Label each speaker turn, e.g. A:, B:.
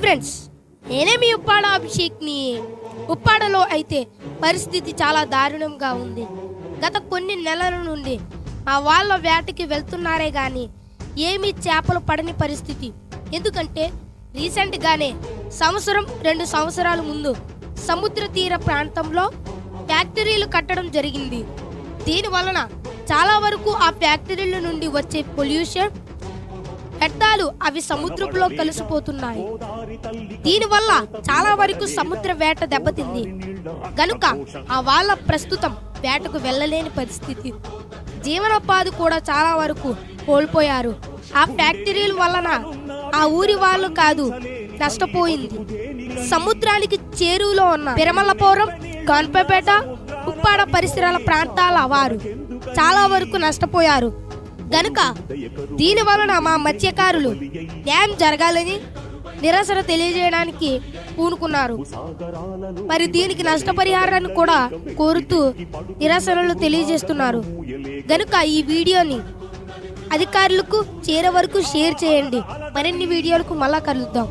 A: Friends నేనే మీ ఉప్పాడ అభిషేక్ని. ఉప్పాడలో అయితే పరిస్థితి చాలా దారుణంగా ఉంది. గత కొన్ని నెలల నుండి మా వాళ్ళ వేటకి వెళ్తున్నారే కానీ ఏమీ చేపలు పడని పరిస్థితి. ఎందుకంటే రీసెంట్గానే సంవత్సరం రెండు సంవత్సరాల ముందు సముద్ర తీర ప్రాంతంలో ఫ్యాక్టరీలు కట్టడం జరిగింది. దీని వలన చాలా వరకు ఆ ఫ్యాక్టరీల నుండి వచ్చే పొల్యూషన్ వ్యర్థాలు అవి సముద్రంలో కలిసిపోతున్నాయి. దీనివల్ల చాలా వరకు సముద్ర వేట దెబ్బతింది. గనుక ఆ వాళ్ళ ప్రస్తుతం వేటకు వెళ్ళలేని పరిస్థితి. జీవనోపాధి కూడా చాలా వరకు కోల్పోయారు. ఆ ఫ్యాక్టరీల వలన ఆ ఊరి వాళ్ళు కాదు నష్టపోయింది. సముద్రానికి చేరువలో ఉన్న పిరమల్లపురం గన్పేట ఉప్పాడ పరిసరాల ప్రాంతాల వారు చాలా వరకు నష్టపోయారు. గనుక దీని వలన మా మత్స్యకారులు న్యాయం జరగాలని నిరసన తెలియజేయడానికి పూనుకున్నారు. మరి దీనికి నష్టపరిహారాన్ని కూడా కోరుతూ నిరసనలు తెలియజేస్తున్నారు. గనుక ఈ వీడియోని అధికారులకు చేరే వరకు షేర్ చేయండి. మరిన్ని వీడియోలకు మళ్ళా కలుద్దాం.